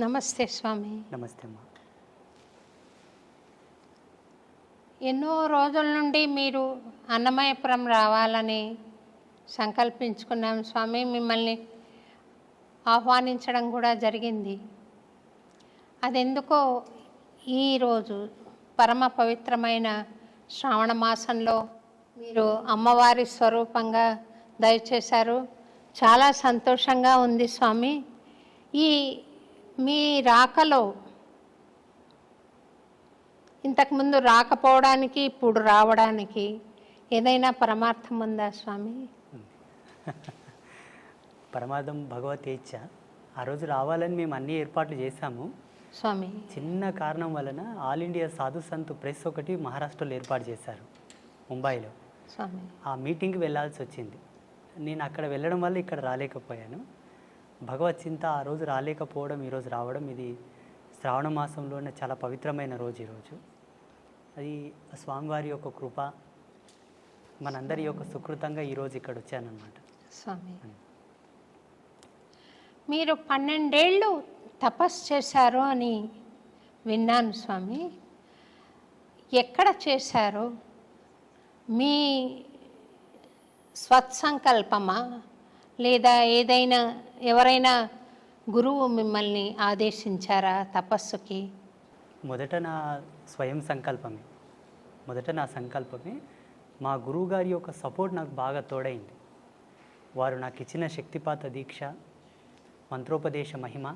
నమస్తే స్వామి. నమస్తే అమ్మా ఎన్నో రోజుల నుండి మీరు అన్నమయపురం రావాలని సంకల్పించుకున్నాం స్వామి. మిమ్మల్ని ఆహ్వానించడం కూడా జరిగింది. అదెందుకో ఈరోజు పరమ పవిత్రమైన శ్రావణ మాసంలో మీరు అమ్మవారి స్వరూపంగా దయచేశారు. చాలా సంతోషంగా ఉంది స్వామి. ఈ మీ రాకలో ఇంతకుముందు రాకపోవడానికి ఇప్పుడు రావడానికి ఏదైనా పరమార్థం ఉందా స్వామి? పరమార్థం భగవతేచ్ఛ ఆ రోజు రావాలని మేము అన్ని ఏర్పాట్లు చేశాము. స్వామి. చిన్న కారణం వలన ఆల్ ఇండియా సాధు సంత్ ప్రెస్ ఒకటి మహారాష్ట్రలో ఏర్పాటు చేశారు ముంబైలో. స్వామి. ఆ మీటింగ్కి వెళ్ళాల్సి వచ్చింది. నేను అక్కడ వెళ్ళడం వల్ల ఇక్కడ రాలేకపోయాను. భగవత్ చింత ఆ రోజు రాలేకపోవడం ఈరోజు రావడం ఇది శ్రావణ మాసంలోనే చాలా పవిత్రమైన రోజు ఈరోజు అది స్వామివారి యొక్క కృప మనందరి యొక్క సుకృతంగా ఈరోజు ఇక్కడ వచ్చానన్నమాట. స్వామి. మీరు పన్నెండేళ్ళు తపస్సు చేశారు అని విన్నాను స్వామి. ఎక్కడ చేశారు? మీ స్వత్సంకల్పమా? లేదా ఏదైనా ఎవరైనా గురువు మిమ్మల్ని ఆదేశించారా తపస్సుకి? మొదట నా స్వయం సంకల్పమే. మొదట నా సంకల్పమే మా గురువుగారి యొక్క సపోర్ట్ నాకు బాగా తోడైంది. వారు నాకు ఇచ్చిన శక్తిపాత దీక్ష మంత్రోపదేశ మహిమ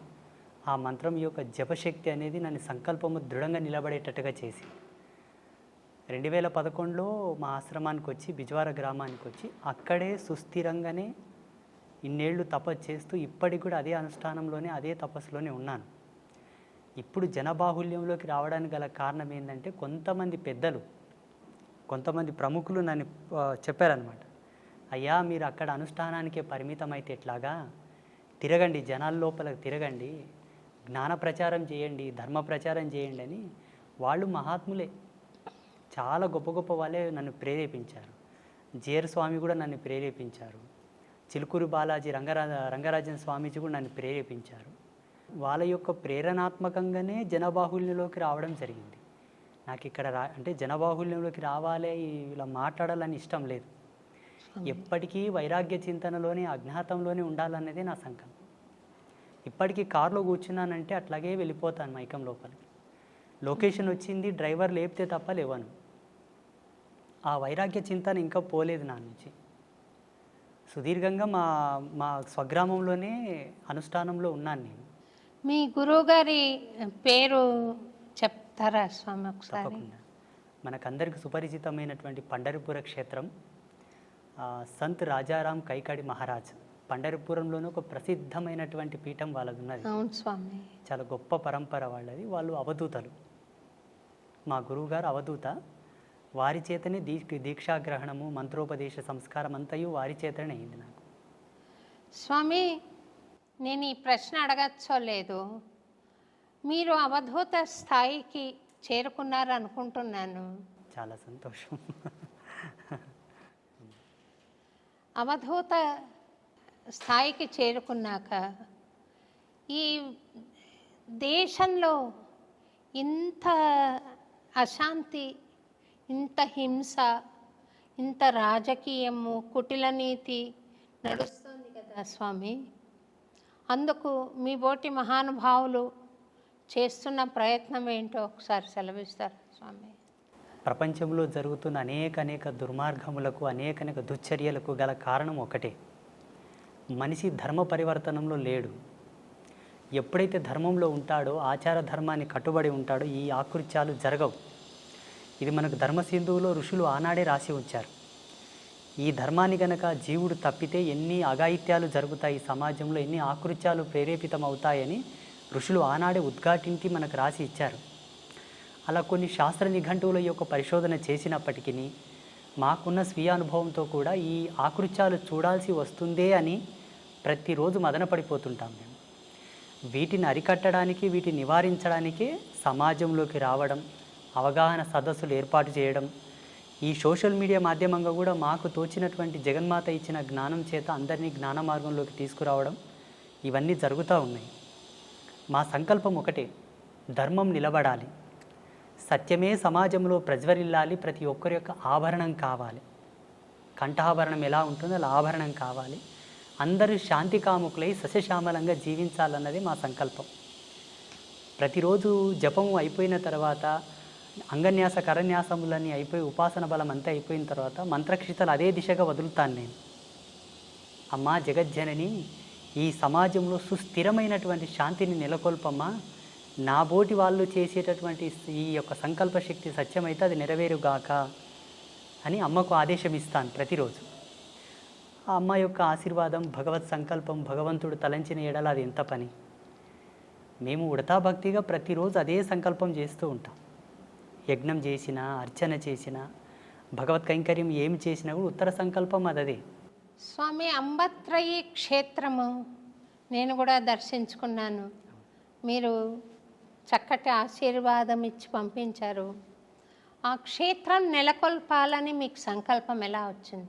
ఆ మంత్రం యొక్క జపశక్తి అనేది నన్ను సంకల్పము దృఢంగా నిలబడేటట్టుగా చేసి రెండు వేల పదకొండులో మా ఆశ్రమానికి వచ్చి బిజ్వార గ్రామానికి వచ్చి అక్కడే సుస్థిరంగానే ఇన్నేళ్ళు తపస్సు చేస్తూ ఇప్పటికి కూడా అదే అనుష్ఠానంలోనే అదే తపస్సులోనే ఉన్నాను. ఇప్పుడు జనబాహుల్యంలోకి రావడానికి గల కారణం ఏంటంటే కొంతమంది పెద్దలు కొంతమంది ప్రముఖులు నన్ను చెప్పారనమాట అయ్యా మీరు అక్కడ అనుష్ఠానానికే పరిమితం అయితే ఎట్లాగా? తిరగండి జనాల లోపల తిరగండి జ్ఞాన ప్రచారం చేయండి ధర్మ ప్రచారం చేయండి అని వాళ్ళు మహాత్ములే. చాలా గొప్ప గొప్ప వాళ్ళే నన్ను ప్రేరేపించారు. జేర్ స్వామి కూడా నన్ను ప్రేరేపించారు. చిలుకూరు బాలాజీ రంగరా రంగరాజన్ స్వామీజీ కూడా నన్ను ప్రేరేపించారు. వాళ్ళ యొక్క ప్రేరణాత్మకంగానే జనబాహుల్యంలోకి రావడం జరిగింది. నాకు ఇక్కడ రా అంటే జనబాహుల్యంలోకి రావాలి ఇలా మాట్లాడాలని ఇష్టం లేదు. ఎప్పటికీ వైరాగ్య చింతనలోనే అజ్ఞాతంలోనే ఉండాలన్నదే నా సంకల్పం. ఇప్పటికీ కారులో కూర్చున్నానంటే అట్లాగే వెళ్ళిపోతాను మైకం లోపలికి. లొకేషన్ వచ్చింది డ్రైవర్ లేపితే తప్ప లేవను. ఆ వైరాగ్య చింతన ఇంకా పోలేదు నా నుంచి. సుదీర్ఘంగా మా మా స్వగ్రామంలోనే అనుష్ఠానంలో ఉన్నాను నేను. మీ గురువుగారి పేరు చెప్తారా స్వామి ఒకసారి? మనకందరికి సుపరిచితమైనటువంటి పండరిపుర క్షేత్రం సంత్ రాజారాం కైకాడి మహారాజ్. పండరిపురంలోనే ఒక ప్రసిద్ధమైనటువంటి పీఠం వాళ్ళది ఉన్నది. అవును స్వామి. చాలా గొప్ప పరంపర వాళ్ళది. వాళ్ళు అవధూతలు. మా గురువుగారు అవధూత. వారి చేతనే దీ దీక్షాగ్రహణము మంత్రోపదేశ సంస్కారం అంతయు వారి చేతనే అయింది నాకు. స్వామి నేను ఈ ప్రశ్న అడగచ్చో లేదు. మీరు అవధూత స్థాయికి చేరుకున్నారు అనుకుంటున్నాను. చాలా సంతోషం. అవధూత స్థాయికి చేరుకున్నాక ఈ దేశంలో ఇంత అశాంతి ఇంత హింస ఇంత రాజకీయము కుటిల నీతి నడుస్తుంది కదా స్వామి. అందుకు మీ బోటి మహానుభావులు చేస్తున్న ప్రయత్నం ఏంటో ఒకసారి సెలవిస్తారు స్వామి? ప్రపంచంలో జరుగుతున్న అనేక అనేక దుర్మార్గములకు అనేక అనేక దుశ్చర్యలకు గల కారణం ఒకటే. మనిషి ధర్మ పరివర్తనంలో లేడు. ఎప్పుడైతే ధర్మంలో ఉంటాడో ఆచార ధర్మాన్ని కట్టుబడి ఉంటాడో ఈ ఆకృత్యాలు జరగవు. ఇది మనకు ధర్మసింధువులో ఋషులు ఆనాడే రాసి ఉంచారు. ఈ ధర్మాన్ని గనక జీవుడు తప్పితే ఎన్ని అఘాయిత్యాలు జరుగుతాయి సమాజంలో ఎన్ని ఆకృత్యాలు ప్రేరేపితమవుతాయని ఋషులు ఆనాడే ఉద్ఘాటించి మనకు రాసి ఇచ్చారు. అలా కొన్ని శాస్త్ర నిఘంటువుల యొక్క పరిశోధన చేసినప్పటికీ మాకున్న స్వీయ అనుభవంతో కూడా ఈ ఆకృత్యాలు చూడాల్సి వస్తుందే అని ప్రతిరోజు మదనపడిపోతుంటాం మేము. వీటిని అరికట్టడానికి వీటిని నివారించడానికి సమాజంలోకి రావడం అవగాహన సదస్సులు ఏర్పాటు చేయడం. ఈ సోషల్ మీడియా మాధ్యమంగా కూడా మాకు తోచినటువంటి జగన్మాత ఇచ్చిన జ్ఞానం చేత అందరినీ జ్ఞాన మార్గంలోకి తీసుకురావడం ఇవన్నీ జరుగుతూ ఉన్నాయి. మా సంకల్పం ఒకటే ధర్మం నిలబడాలి. సత్యమే సమాజంలో ప్రజ్వరిల్లాలి ప్రతి ఒక్కరి యొక్క ఆభరణం కావాలి. కంఠాభరణం ఎలా ఉంటుందో అలా ఆభరణం కావాలి. అందరూ శాంతి కాముకులై సస్యశ్యామలంగా జీవించాలన్నది మా సంకల్పం. ప్రతిరోజు జపము అయిపోయిన తర్వాత అంగన్యాస కరన్యాసములన్నీ అయిపోయి ఉపాసన బలం అంతా అయిపోయిన తర్వాత మంత్రక్షితలు అదే దిశగా వదులుతాను నేను. అమ్మా జగజ్జనని ఈ సమాజంలో సుస్థిరమైనటువంటి శాంతిని నెలకొల్పమ్మా. నా బోటి వాళ్ళు చేసేటటువంటి ఈ యొక్క సంకల్ప శక్తి సత్యమైతే అది నెరవేరుగాక అని అమ్మకు ఆదేశం ఇస్తాను ప్రతిరోజు. ఆ అమ్మ యొక్క ఆశీర్వాదం భగవత్ సంకల్పం భగవంతుడు తలంచిన ఎడల అది ఎంత పని. మేము ఉడతా భక్తిగా ప్రతిరోజు అదే సంకల్పం చేస్తూ ఉంటాం. యజ్ఞం చేసినా అర్చన చేసినా భగవత్ కైంకర్యం ఏమి చేసినా కూడా ఉత్తర సంకల్పం అదదే. స్వామి అంబత్రయి క్షేత్రము నేను కూడా దర్శించుకున్నాను. మీరు చక్కటి ఆశీర్వాదం ఇచ్చి పంపించారు. ఆ క్షేత్రం నెలకొల్పాలని మీకు సంకల్పం ఎలా వచ్చింది?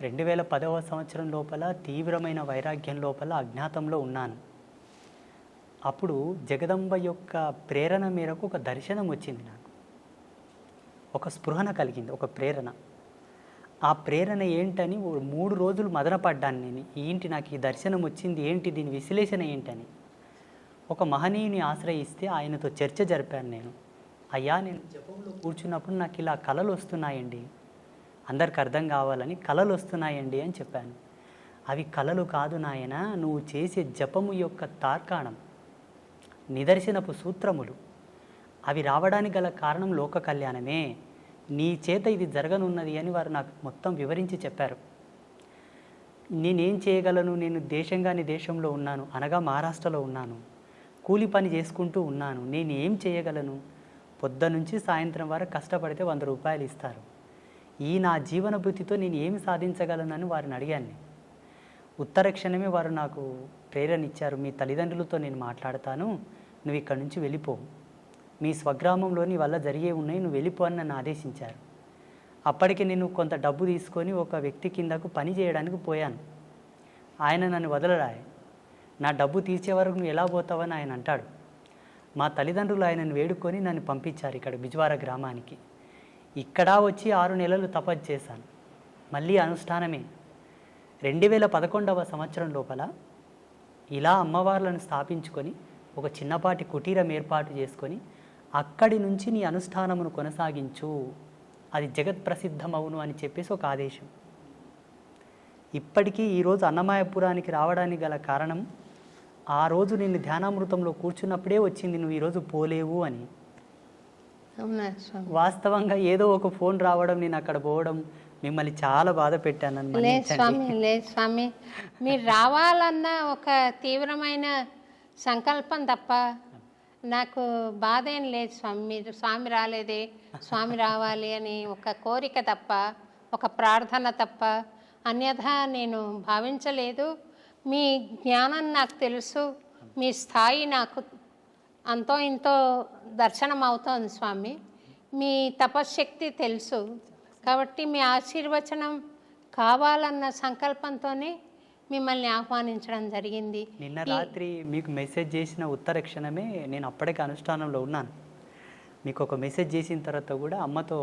రెండు వేల పదవ సంవత్సరం లోపల తీవ్రమైన వైరాగ్యం లోపల అజ్ఞాతంలో ఉన్నాను. అప్పుడు జగదంబ యొక్క ప్రేరణ మేరకు ఒక దర్శనం వచ్చింది నాకు. ఒక స్పృహన కలిగింది ఒక ప్రేరణ. ఆ ప్రేరణ ఏంటని మూడు రోజులు మదనపడ్డాను నేను. ఏంటి నాకు ఈ దర్శనం వచ్చింది? ఏంటి దీని విశ్లేషణ ఏంటని. ఒక మహనీయుని ఆశ్రయిస్తే ఆయనతో చర్చ జరిపాను నేను. అయ్యా నేను జపంలో కూర్చున్నప్పుడు నాకు ఇలా కళలు వస్తున్నాయండి. అందరికి అర్థం కావాలని కళలు వస్తున్నాయండి అని చెప్పాను. అవి కళలు కాదు నాయన నువ్వు చేసే జపము యొక్క తార్కాణం. నిదర్శనపు సూత్రములు. అవి రావడానికి గల కారణం లోక కళ్యాణమే. నీ చేత ఇది జరగనున్నది అని వారు నాకు మొత్తం వివరించి చెప్పారు. నేనేం చేయగలను? నేను దేశంగాని దేశంలో ఉన్నాను అనగా మహారాష్ట్రలో ఉన్నాను. కూలి పని చేసుకుంటూ ఉన్నాను. నేను ఏం చేయగలను? పొద్దు నుంచి సాయంత్రం వరకు కష్టపడితే వంద రూపాయలు ఇస్తారు. ఈ నా జీవన భృతితో నేను ఏమి సాధించగలనని వారిని అడిగాను. ఉత్తర క్షణమే వారు నాకు ప్రేరణ ఇచ్చారు మీ తల్లిదండ్రులతో నేను మాట్లాడతాను. నువ్వు ఇక్కడి నుంచి వెళ్ళిపోవు మీ స్వగ్రామంలోని వల్ల జరిగే ఉన్నాయి నువ్వు వెళ్ళిపో అని నన్ను ఆదేశించారు. అప్పటికి నేను కొంత డబ్బు తీసుకొని ఒక వ్యక్తి కిందకు పని చేయడానికి పోయాను. ఆయన నన్ను వదలరాయి. నా డబ్బు తీర్చే వరకు నువ్వు ఎలా పోతావని ఆయన అంటాడు. మా తల్లిదండ్రులు ఆయనను వేడుకొని నన్ను పంపించారు ఇక్కడ బిజ్వార గ్రామానికి. ఇక్కడ వచ్చి ఆరు నెలలు తపస్సు చేశాను. మళ్ళీ అనుష్ఠానమే. రెండు వేల పదకొండవ సంవత్సరం లోపల ఇలా అమ్మవార్లను స్థాపించుకొని ఒక చిన్నపాటి కుటీరం ఏర్పాటు చేసుకొని అక్కడి నుంచి నీ అనుష్ఠానమును కొనసాగించు. అది జగత్ ప్రసిద్ధమవును అని చెప్పేసి ఒక ఆదేశం. ఇప్పటికీ ఈరోజు అన్నమాయపురానికి రావడానికి గల కారణం ఆ రోజు నిన్ను ధ్యానామృతంలో కూర్చున్నప్పుడే వచ్చింది నువ్వు ఈరోజు పోలేవు అని. వాస్తవంగా ఏదో ఒక ఫోన్ రావడం నేను అక్కడ పోవడం మిమ్మల్ని చాలా బాధ పెట్టాను లేదు స్వామి లేదు స్వామి. మీరు రావాలన్న ఒక తీవ్రమైన సంకల్పం తప్ప నాకు బాధ ఏం లేదు స్వామి మీరు స్వామి రాలేదే స్వామి రావాలి అని ఒక కోరిక తప్ప ఒక ప్రార్థన తప్ప అన్యథా నేను భావించలేదు. మీ జ్ఞానం నాకు తెలుసు మీ స్థాయి నాకు అంతో ఇంతో దర్శనం అవుతోంది స్వామి. మీ తపశ్శక్తి తెలుసు కాబట్టి మీ ఆశీర్వచనం కావాలన్న సంకల్పంతోనే మిమ్మల్ని ఆహ్వానించడం జరిగింది. నిన్న రాత్రి మీకు మెసేజ్ చేసిన ఉత్తర క్షణమే నేను అప్పటికే అనుష్ఠానంలో ఉన్నాను. మీకు ఒక మెసేజ్ చేసిన తర్వాత కూడా అమ్మతో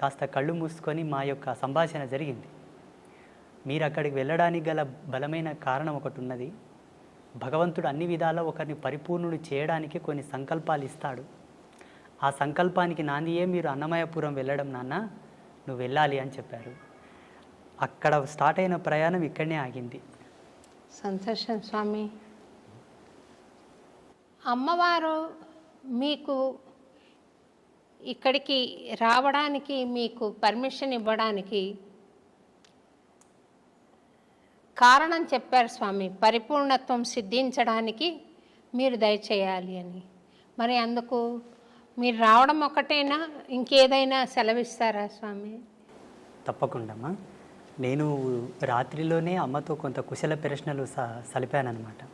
కాస్త కళ్ళు మూసుకొని మా యొక్క సంభాషణ జరిగింది. మీరు అక్కడికి వెళ్ళడానికి గల బలమైన కారణం ఒకటి ఉన్నది భగవంతుడు అన్ని విధాలా ఒకరిని పరిపూర్ణుడు చేయడానికి కొన్ని సంకల్పాలు ఇస్తాడు. ఆ సంకల్పానికి నాందియే మీరు అన్నమయపురం వెళ్ళడం నాన్న నువ్వు వెళ్ళాలి అని చెప్పారు. అక్కడ స్టార్ట్ అయిన ప్రయాణం ఇక్కడనే ఆగింది. సంతోషం స్వామి. అమ్మవారు మీకు ఇక్కడికి రావడానికి మీకు పర్మిషన్ ఇవ్వడానికి కారణం చెప్పారు స్వామి. పరిపూర్ణత్వం సిద్ధించడానికి మీరు దయచేయాలి అని. మరి అందుకు మీరు రావడం ఒకటేనా? ఇంకేదైనా సెలవిస్తారా స్వామి? తప్పకుండామా నేను రాత్రిలోనే అమ్మతో కొంత కుశల ప్రశ్నలు స సలిపానమాట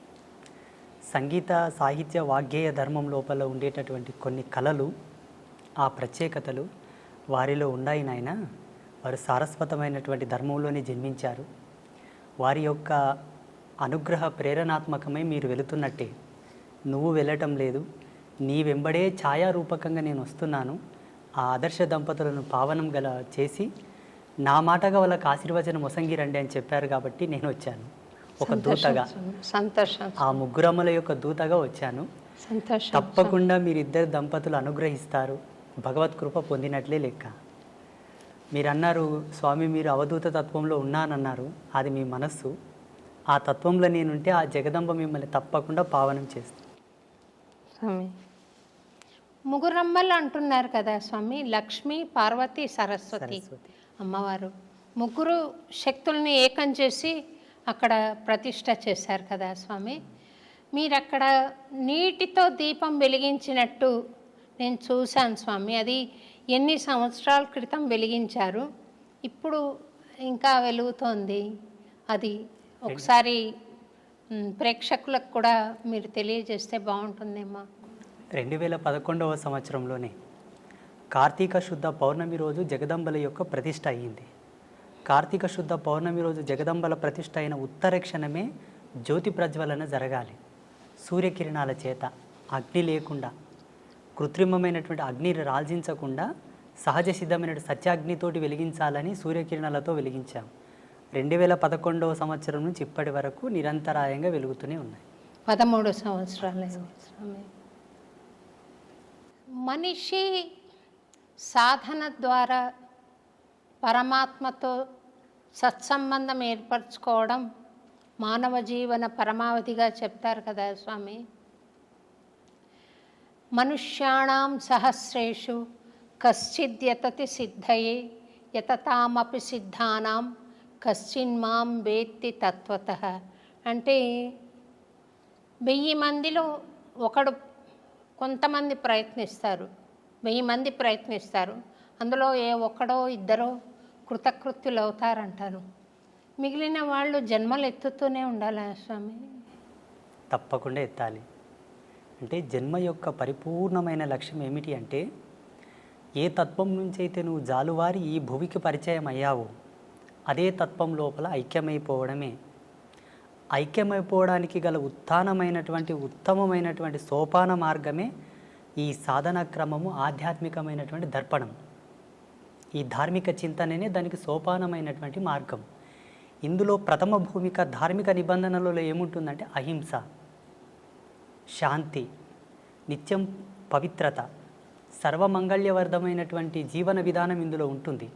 సంగీత సాహిత్య వాగ్గేయ ధర్మం లోపల ఉండేటటువంటి కొన్ని కళలు ఆ ప్రత్యేకతలు వారిలో ఉన్నాయి నాయన. వారు సారస్వతమైనటువంటి ధర్మంలోనే జన్మించారు. వారి యొక్క అనుగ్రహ ప్రేరణాత్మకమై మీరు వెళుతున్నట్టే. నువ్వు వెళ్ళటం లేదు. నీ వెంబడే ఛాయారూపకంగా నేను వస్తున్నాను. ఆ ఆదర్శ దంపతులను పావనం గల చేసి నా మాటగా వాళ్ళకి ఆశీర్వచనం మొసంగి రండి అని చెప్పారు కాబట్టి నేను వచ్చాను. ఒక దూతగా. సంతోషం ఆ ముగ్గురమ్మల యొక్క దూతగా వచ్చాను. సంతోషం తప్పకుండా మీరిద్దరు దంపతులు అనుగ్రహిస్తారు. భగవత్ కృప పొందినట్లే లెక్క. మీరు అన్నారు స్వామి మీరు అవధూత తత్వంలో ఉన్నానన్నారు. అది మీ మనస్సు. ఆ తత్వంలో నేనుంటే ఆ జగదంబ మిమ్మల్ని తప్పకుండా పావనం చేస్తుంది స్వామి. ముగ్గురమ్మలు అంటున్నారు కదా స్వామి లక్ష్మి పార్వతి సరస్వతి. సరస్వతి. అమ్మవారు. ముగ్గురు శక్తుల్ని ఏకం చేసి అక్కడ ప్రతిష్ట చేశారు కదా స్వామి. మీరు అక్కడ నీటితో దీపం వెలిగించినట్టు నేను చూశాను స్వామి. అది ఎన్ని సంవత్సరాల క్రితం వెలిగించారు. ఇప్పుడు ఇంకా వెలుగుతోంది. అది ఒకసారి ప్రేక్షకులకు కూడా మీరు తెలియజేస్తే బాగుంటుందేమో. రెండు వేల పదకొండవ సంవత్సరంలోనే కార్తీక శుద్ధ పౌర్ణమి రోజు జగదంబల యొక్క ప్రతిష్ట అయ్యింది. కార్తీక శుద్ధ పౌర్ణమి రోజు జగదంబల ప్రతిష్ట అయిన ఉత్తర క్షణమే జ్యోతి ప్రజ్వలన జరగాలి. సూర్యకిరణాల చేత అగ్ని లేకుండా కృత్రిమమైనటువంటి అగ్నిని రాల్జించకుండా సహజ సిద్ధమైన సత్యాగ్నితోటి వెలిగించాలని సూర్యకిరణాలతో వెలిగించాం. రెండు వేల పదకొండవ సంవత్సరం నుంచి ఇప్పటి వరకు నిరంతరాయంగా వెలుగుతూనే ఉన్నాయి. పదమూడు సంవత్సరాలు. మనిషి సాధన ద్వారా పరమాత్మతో సత్సంబంధం ఏర్పరచుకోవడం మానవ జీవన పరమావధిగా చెప్తారు కదా స్వామి. మనుష్యాణం సహస్రేషు కశ్చిద్యతతి సిద్ధయే యతతామపి సిద్ధానాం కశ్చిన్మాం వేత్తి తత్వత. అంటే వెయ్యి మందిలో ఒకడు కొంతమంది ప్రయత్నిస్తారు. వెయ్యి మంది ప్రయత్నిస్తారు. అందులో ఏ ఒక్కడో ఇద్దరో కృతకృత్యులు అవుతారంటారు మిగిలిన వాళ్ళు జన్మలు ఎత్తుతూనే ఉండాలి స్వామి? తప్పకుండా ఎత్తాలి. అంటే జన్మ యొక్క పరిపూర్ణమైన లక్ష్యం ఏమిటి అంటే ఏ తత్వం నుంచి అయితే నువ్వు జాలువారి ఈ భూమికి పరిచయం అయ్యావో అదే తత్వం లోపల ఐక్యమైపోవడమే. ఐక్యమైపోవడానికి గల ఉత్థానమైనటువంటి ఉత్తమమైనటువంటి సోపాన మార్గమే ఈ సాధన క్రమము ఆధ్యాత్మికమైనటువంటి దర్పణం. ఈ ధార్మిక చింతననే దానికి సోపానమైనటువంటి మార్గం. ఇందులో ప్రథమ భూమిక ధార్మిక నిబంధనలలో ఏముంటుందంటే అహింస శాంతి నిత్యం పవిత్రత సర్వమంగళ్యవర్ధమైనటువంటి జీవన విధానం ఇందులో ఉంటుంది.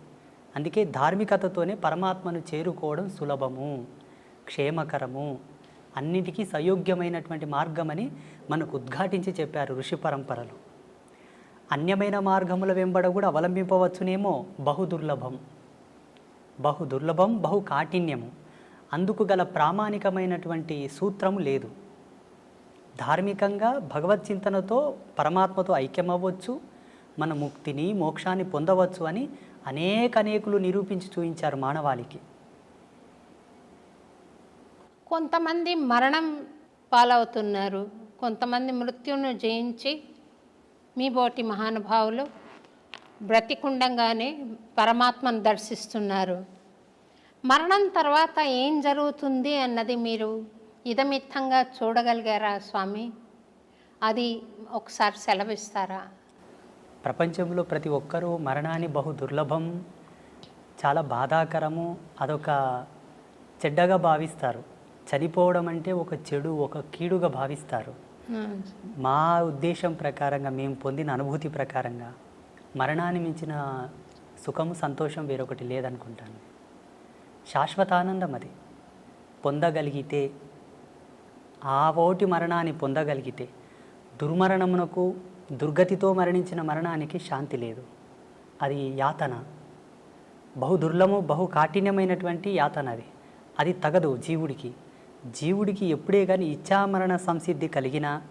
అందుకే ధార్మికతతోనే పరమాత్మను చేరుకోవడం సులభము క్షేమకరము. అన్నిటికీ సయోగ్యమైనటువంటి మార్గమని మనకు ఉద్ఘాటించి చెప్పారు ఋషి పరంపరలు. అన్యమైన మార్గముల వెంబడ కూడా అవలంబింపవచ్చునేమో బహు దుర్లభం. బహు దుర్లభం బహు కాఠిన్యము. అందుకు గల ప్రామాణికమైనటువంటి సూత్రము లేదు. ధార్మికంగా భగవత్ చింతనతో పరమాత్మతో ఐక్యమవ్వచ్చు మన ముక్తిని మోక్షాన్ని పొందవచ్చు అని అనేక అనేకులు నిరూపించి చూపించారు మానవాళికి. కొంతమంది మరణం పాలవుతున్నారు. కొంతమంది మృత్యును జయించి మీ బోటి మహానుభావులు బ్రతికుండంగానే పరమాత్మను దర్శిస్తున్నారు. మరణం తర్వాత ఏం జరుగుతుంది అన్నది మీరు ఇదమిత్తంగా చూడగలిగారా స్వామి? అది ఒకసారి సెలవిస్తారా? ప్రపంచంలో ప్రతి ఒక్కరూ మరణాన్ని బహు దుర్లభం చాలా బాధాకరము అదొక చెడ్డగా భావిస్తారు. చనిపోవడం అంటే ఒక చెడు ఒక కీడుగా భావిస్తారు. మా ఉద్దేశం ప్రకారంగా మేము పొందిన అనుభూతి ప్రకారంగా మరణాన్ని మించిన సుఖము సంతోషం వేరొకటి లేదనుకుంటాను. శాశ్వతానందం అది. పొందగలిగితే ఆ ఓటి మరణాన్ని పొందగలిగితే దుర్మరణమునకు దుర్గతితో మరణించిన మరణానికి శాంతి లేదు. అది యాతన. బహు దుర్లము బహు కాఠిన్యమైనటువంటి యాతన అది. అది తగదు జీవుడికి. జీవుడికి ఎప్పుడే కానీ ఇచ్చామరణ సంసిద్ధి కలిగినా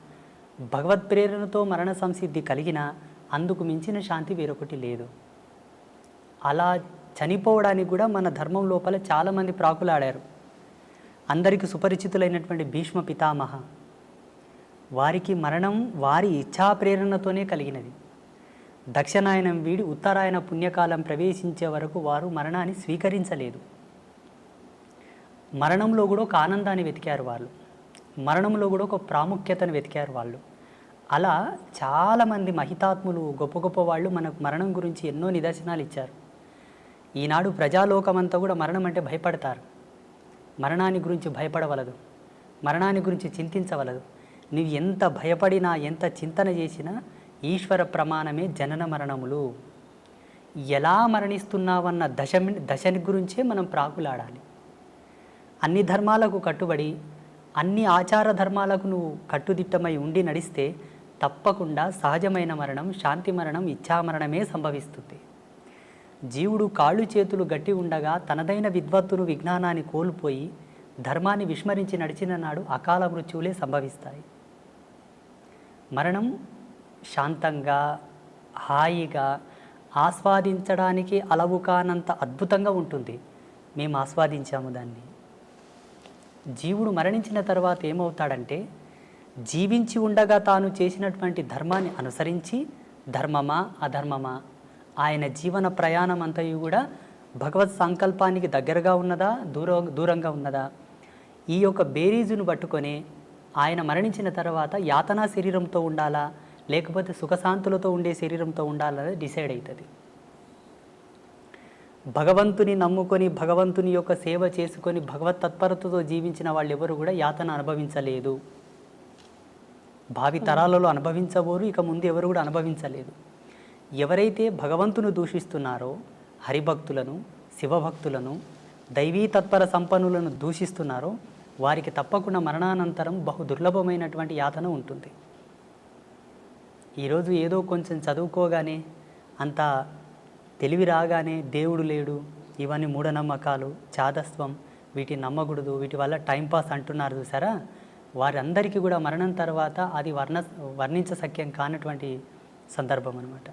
భగవత్ ప్రేరణతో మరణ సంసిద్ధి కలిగినా అందుకు మించిన శాంతి వేరొకటి లేదు. అలా చనిపోవడానికి కూడా మన ధర్మం లోపల చాలామంది ప్రాకులాడారు. అందరికీ సుపరిచితులైనటువంటి భీష్మ పితామహ. వారికి మరణం వారి ఇచ్ఛా ప్రేరణతోనే కలిగినది. దక్షిణాయనం వీడి ఉత్తరాయణ పుణ్యకాలం ప్రవేశించే వరకు వారు మరణాన్ని స్వీకరించలేదు. మరణంలో కూడా ఒక ఆనందాన్ని వెతికారు వాళ్ళు. మరణంలో కూడా ఒక ప్రాముఖ్యతను వెతికారు వాళ్ళు. అలా చాలామంది మహితాత్ములు గొప్ప గొప్ప వాళ్ళు మనకు మరణం గురించి ఎన్నో నిదర్శనాలు ఇచ్చారు. ఈనాడు ప్రజాలోకమంతా కూడా మరణం అంటే భయపడతారు. మరణాన్ని గురించి భయపడవలదు. మరణాన్ని గురించి చింతించవలదు. నువ్వు ఎంత భయపడినా ఎంత చింతన చేసినా ఈశ్వర ప్రమాణమే జనన మరణములు. ఎలా మరణిస్తున్నావన్న దశ దశని గురించే మనం ప్రాకులాడాలి. అన్ని ధర్మాలకు కట్టుబడి అన్ని ఆచార ధర్మాలకు నువ్వు కట్టుదిట్టమై ఉండి నడిస్తే తప్పకుండా సహజమైన మరణం శాంతి మరణం ఇచ్ఛామరణమే సంభవిస్తుంది. జీవుడు కాళ్ళు చేతులు గట్టి ఉండగా తనదైన విద్వత్తును విజ్ఞానాన్ని కోల్పోయి ధర్మాన్ని విస్మరించి నడిచిన నాడు అకాల మృత్యువులే సంభవిస్తాయి. మరణం శాంతంగా హాయిగా ఆస్వాదించడానికి అలవు కానంత అద్భుతంగా ఉంటుంది. మేము ఆస్వాదించాము దాన్ని. జీవుడు మరణించిన తర్వాత ఏమవుతాడంటే జీవించి ఉండగా తాను చేసినటువంటి ధర్మాన్ని అనుసరించి ధర్మమా అధర్మమా ఆయన జీవన ప్రయాణం అంతయు కూడా భగవత్ సంకల్పానికి దగ్గరగా ఉన్నదా దూరం దూరంగా ఉన్నదా? ఈ యొక్క బేరీజును పట్టుకొని ఆయన మరణించిన తర్వాత యాతనా శరీరంతో ఉండాలా? లేకపోతే సుఖశాంతులతో ఉండే శరీరంతో ఉండాలా డిసైడ్ అవుతుంది భగవంతుని నమ్ముకొని భగవంతుని యొక్క సేవ చేసుకొని భగవత్ తత్పరతతో జీవించిన వాళ్ళు ఎవరు కూడా యాతన అనుభవించలేదు. భావి తరాలలో అనుభవించబోరు ఇక ముందు ఎవరు కూడా అనుభవించలేదు. ఎవరైతే భగవంతును దూషిస్తున్నారో హరిభక్తులను శివభక్తులను దైవీ తత్పర సంపన్నులను దూషిస్తున్నారో వారికి తప్పకుండా మరణానంతరం బహు దుర్లభమైనటువంటి యాతన ఉంటుంది. ఈరోజు ఏదో కొంచెం చదువుకోగానే అంత తెలివి రాగానే దేవుడు లేడు. ఇవన్నీ మూఢనమ్మకాలు చాదస్వం వీటిని నమ్మకూడదు వీటి వల్ల టైంపాస్ అంటున్నారు చూసారా? వారందరికీ కూడా మరణం తర్వాత అది వర్ణ వర్ణించసఖ్యం కానటువంటి సందర్భం అనమాట